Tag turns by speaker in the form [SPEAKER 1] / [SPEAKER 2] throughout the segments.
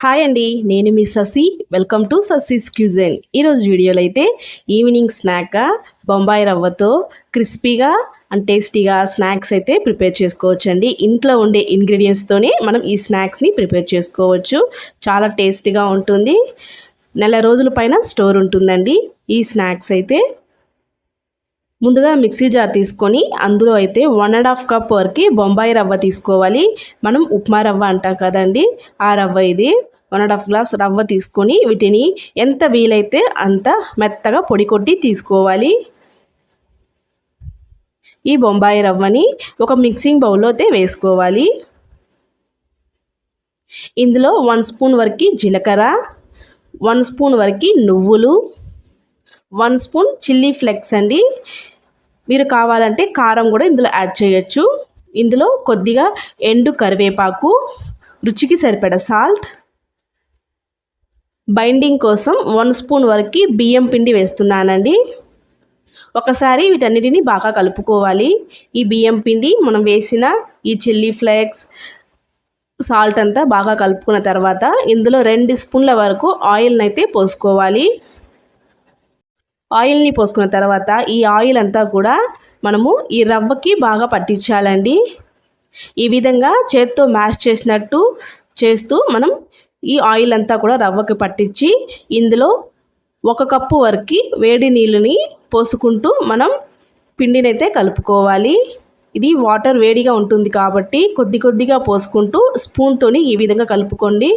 [SPEAKER 1] Hi అండి నేను మీ Sasi. Welcome to Sasi's cuisine ఈరోజు వీడియోలో అయితే ఈవినింగ్ స్నాక్గా బొంబాయి రవ్వతో క్రిస్పీగా అండ్ టేస్టీగా స్నాక్స్ అయితే ప్రిపేర్ చేసుకోవచ్చండి. ఇంట్లో ఉండే ఇంగ్రీడియంట్స్తోనే మనం ఈ స్నాక్స్ని ప్రిపేర్ చేసుకోవచ్చు. చాలా టేస్టీగా ఉంటుంది. నెల రోజుల పైన స్టోర్ ఉంటుందండి. ఈ స్నాక్స్ అయితే ముందుగా మిక్సీ జార్ తీసుకొని అందులో అయితే వన్ అండ్ హాఫ్ కప్ వరకు బొంబాయి రవ్వ తీసుకోవాలి. మనం ఉప్మా రవ్వ అంటాం కదండి. ఆ రవ్వ ఇది. వన్ అండ్ హాఫ్ గ్లాస్ రవ్వ తీసుకొని వీటిని ఎంత వీలైతే అంత మెత్తగా పొడి కొట్టి తీసుకోవాలి. ఈ బొంబాయి రవ్వని ఒక మిక్సింగ్ బౌల్లో అయితే వేసుకోవాలి. ఇందులో వన్ స్పూన్ వరకు జీలకర్ర వన్ స్పూన్ వరకు నువ్వులు వన్ స్పూన్ చిల్లీ ఫ్లెక్స్ అండి. మీరు కావాలంటే కారం కూడా ఇందులో యాడ్ చేయొచ్చు. ఇందులో కొద్దిగా ఎండు కరివేపాకు రుచికి సరిపడ సాల్ట్ బైండింగ్ కోసం వన్ స్పూన్ వరకు బియ్యం పిండి వేస్తున్నానండి. ఒకసారి వీటన్నిటిని బాగా కలుపుకోవాలి. ఈ బియ్యం పిండి మనం వేసిన ఈ చిల్లీ ఫ్లేక్స్ సాల్ట్ అంతా బాగా కలుపుకున్న తర్వాత ఇందులో రెండు స్పూన్ల వరకు ఆయిల్ని అయితే పోసుకోవాలి. ఆయిల్ని పోసుకున్న తర్వాత ఈ ఆయిల్ అంతా కూడా మనము ఈ రవ్వకి బాగా పట్టించాలండి. ఈ విధంగా చేత్తో మ్యాష్ చేసినట్టు చేస్తూ మనం ఈ ఆయిల్ అంతా కూడా రవ్వకి పట్టించి ఇందులో ఒక కప్పు వరకు వేడి నీళ్ళని పోసుకుంటూ మనం పిండినైతే కలుపుకోవాలి. ఇది వాటర్ వేడిగా ఉంటుంది కాబట్టి కొద్ది కొద్దిగా పోసుకుంటూ స్పూన్తోని ఈ విధంగా కలుపుకోండి.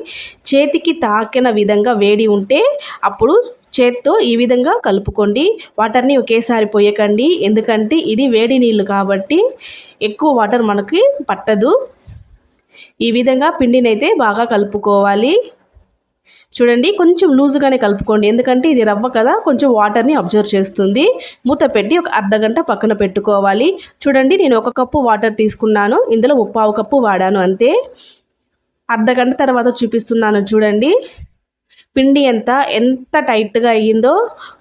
[SPEAKER 1] చేతికి తాకిన విధంగా వేడి ఉంటే అప్పుడు చేత్తో ఈ విధంగా కలుపుకోండి. వాటర్ని ఒకేసారి పోయకండి. ఎందుకంటే ఇది వేడి నీళ్ళు కాబట్టి ఎక్కువ వాటర్ మనకి పట్టదు. ఈ విధంగా పిండిని అయితే బాగా కలుపుకోవాలి. చూడండి కొంచెం లూజుగానే కలుపుకోండి. ఎందుకంటే ఇది రవ్వ కదా కొంచెం వాటర్ని అబ్జర్వ్ చేస్తుంది. మూత పెట్టి ఒక అర్ధ గంట పక్కన పెట్టుకోవాలి. చూడండి నేను ఒక కప్పు వాటర్ తీసుకున్నాను. ఇందులో ముప్పావు కప్పు వాడాను అంతే. అర్ధ గంట తర్వాత చూపిస్తున్నాను చూడండి. పిండి ఎంత ఎంత టైట్గా అయ్యిందో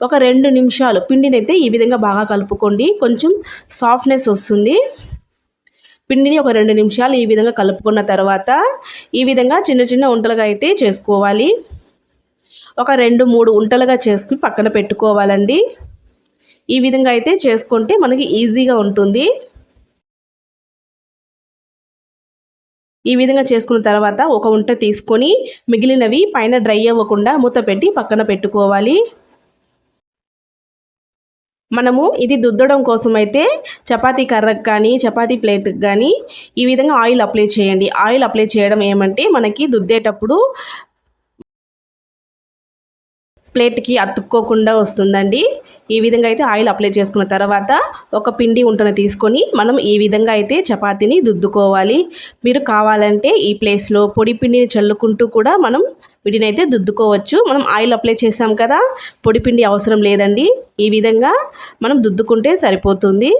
[SPEAKER 1] ఒక రెండు నిమిషాలు పిండిని అయితే ఈ విధంగా బాగా కలుపుకోండి. కొంచెం సాఫ్ట్నెస్ వస్తుంది. పిండిని ఒక రెండు నిమిషాలు ఈ విధంగా కలుపుకున్న తర్వాత ఈ విధంగా చిన్న చిన్న ఉంటలుగా అయితే చేసుకోవాలి. ఒక రెండు మూడు ఉంటలుగా చేసుకుని పక్కన పెట్టుకోవాలండి. ఈ విధంగా అయితే చేసుకుంటే మనకి ఈజీగా ఉంటుంది. ఈ విధంగా చేసుకున్న తర్వాత ఒక ఉంట తీసుకొని మిగిలినవి పైన డ్రై అవ్వకుండా మూత పెట్టి పక్కన పెట్టుకోవాలి. మనము ఇది దుద్దడం కోసం అయితే చపాతీ కర్రకు కానీ చపాతీ ప్లేట్కి కానీ ఈ విధంగా ఆయిల్ అప్లై చేయండి. ఆయిల్ అప్లై చేయడం ఏమంటే మనకి దుద్దేటప్పుడు ప్లేట్కి అతుక్కోకుండా వస్తుందండి. ఈ విధంగా అయితే ఆయిల్ అప్లై చేసుకున్న తర్వాత ఒక పిండి ఉంటను తీసుకొని మనం ఈ విధంగా అయితే చపాతీని దుద్దుకోవాలి. మీరు కావాలంటే ఈ ప్లేస్లో పొడి పిండిని చల్లుకుంటూ కూడా మనం వీటినైతే దుద్దుకోవచ్చు. మనం ఆయిల్ అప్లై చేసాం కదా పొడి పిండి అవసరం లేదండి. ఈ విధంగా మనం దుద్దుకుంటే సరిపోతుంది.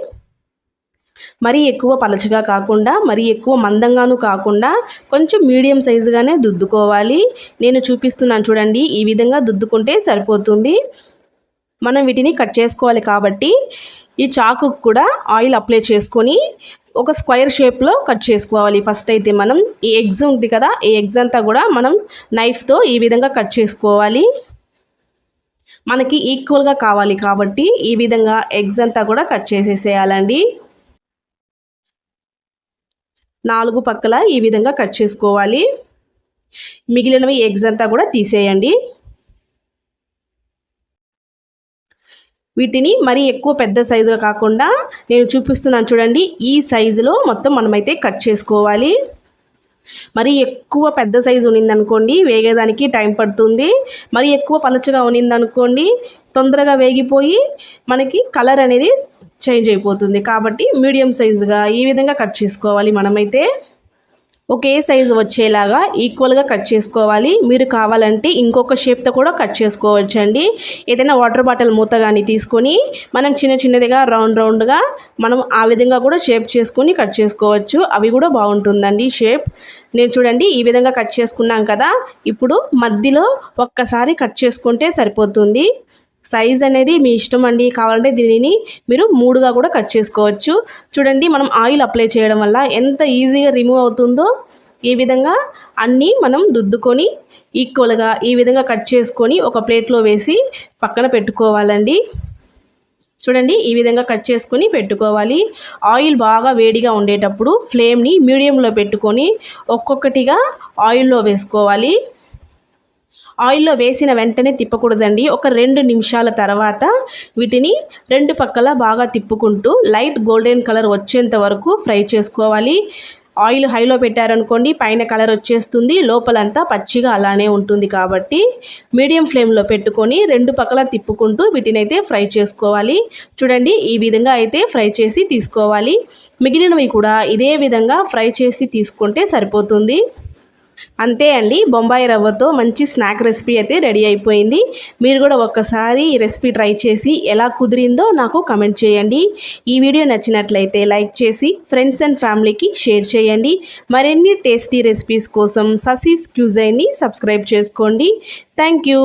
[SPEAKER 1] మరీ ఎక్కువ పలచగా కాకుండా మరీ ఎక్కువ మందంగాను కాకుండా కొంచెం మీడియం సైజుగానే దుద్దుకోవాలి. నేను చూపిస్తున్నాను చూడండి ఈ విధంగా దుద్దుకుంటే సరిపోతుంది. మనం వీటిని కట్ చేసుకోవాలి కాబట్టి ఈ చాకు కూడా ఆయిల్ అప్లై చేసుకొని ఒక స్క్వైర్ షేప్లో కట్ చేసుకోవాలి. ఫస్ట్ అయితే మనం ఈ ఎగ్స్ ఉంది కదా ఈ ఎగ్స్ అంతా కూడా మనం నైఫ్తో ఈ విధంగా కట్ చేసుకోవాలి. మనకి ఈక్వల్గా కావాలి కాబట్టి ఈ విధంగా ఎగ్స్ అంతా కూడా కట్ చేసేసేయాలండి. నాలుగు పక్కల ఈ విధంగా కట్ చేసుకోవాలి. మిగిలినవి ఎగ్స్ అంతా కూడా తీసేయండి. వీటిని మరీ ఎక్కువ పెద్ద సైజుగా కాకుండా నేను చూపిస్తున్నాను చూడండి ఈ సైజులో మొత్తం మనమైతే కట్ చేసుకోవాలి. మరి ఎక్కువ పెద్ద సైజు ఉన్నిందనుకోండి వేగేదానికి టైం పడుతుంది. మరి ఎక్కువ పలచగా ఉన్నిందనుకోండి తొందరగా వేగిపోయి మనకి కలర్ అనేది చేంజ్ అయిపోతుంది. కాబట్టి మీడియం సైజుగా ఈ విధంగా కట్ చేసుకోవాలి మనమైతే. ఒకే సైజు వచ్చేలాగా ఈక్వల్గా కట్ చేసుకోవాలి. మీరు కావాలంటే ఇంకొక షేప్తో కూడా కట్ చేసుకోవచ్చండి. ఏదైనా వాటర్ బాటిల్ మూత కానీ తీసుకొని మనం చిన్న చిన్నదిగా రౌండ్ రౌండ్గా మనం ఆ విధంగా కూడా షేప్ చేసుకొని కట్ చేసుకోవచ్చు. అవి కూడా బాగుంటుందండి షేప్ నేను చూడండి ఈ విధంగా కట్ చేసుకున్నాం కదా. ఇప్పుడు మధ్యలో ఒక్కసారి కట్ చేసుకుంటే సరిపోతుంది. సైజ్ అనేది మీ ఇష్టం అండి. కావాలంటే దీనిని మీరు మూడుగా కూడా కట్ చేసుకోవచ్చు. చూడండి మనం ఆయిల్ అప్లై చేయడం వల్ల ఎంత ఈజీగా రిమూవ్ అవుతుందో ఈ విధంగా అన్నీ మనం దుద్దుకొని ఈక్వల్గా ఈ విధంగా కట్ చేసుకొని ఒక ప్లేట్లో వేసి పక్కన పెట్టుకోవాలండి. చూడండి ఈ విధంగా కట్ చేసుకొని పెట్టుకోవాలి. ఆయిల్ బాగా వేడిగా ఉండేటప్పుడు ఫ్లేమ్ని మీడియంలో పెట్టుకొని ఒక్కొక్కటిగా ఆయిల్లో వేసుకోవాలి. ఆయిల్లో వేసిన వెంటనే తిప్పకూడదండి. ఒక రెండు నిమిషాల తర్వాత వీటిని రెండు పక్కల బాగా తిప్పుకుంటూ లైట్ గోల్డెన్ కలర్ వచ్చేంత వరకు ఫ్రై చేసుకోవాలి. ఆయిల్ హైలో పెట్టారనుకోండి పైన కలర్ వచ్చేస్తుంది. లోపలంతా పచ్చిగా అలానే ఉంటుంది కాబట్టి మీడియం ఫ్లేమ్లో పెట్టుకొని రెండు పక్కల తిప్పుకుంటూ వీటినైతే ఫ్రై చేసుకోవాలి. చూడండి ఈ విధంగా అయితే ఫ్రై చేసి తీసుకోవాలి. మిగిలినవి కూడా ఇదే విధంగా ఫ్రై చేసి తీసుకుంటే సరిపోతుంది. అంతే అండి బొంబాయి రవ్వతో మంచి స్నాక్ రెసిపీ అయితే రెడీ అయిపోయింది. మీరు కూడా ఒక్కసారి ఈ రెసిపీ ట్రై చేసి ఎలా కుదిరిందో నాకు కమెంట్ చేయండి. ఈ వీడియో నచ్చినట్లయితే లైక్ చేసి ఫ్రెండ్స్ అండ్ ఫ్యామిలీకి షేర్ చేయండి. మరిన్ని టేస్టీ రెసిపీస్ కోసం ససీస్ క్యూజైన్ని సబ్స్క్రైబ్ చేసుకోండి. Thank you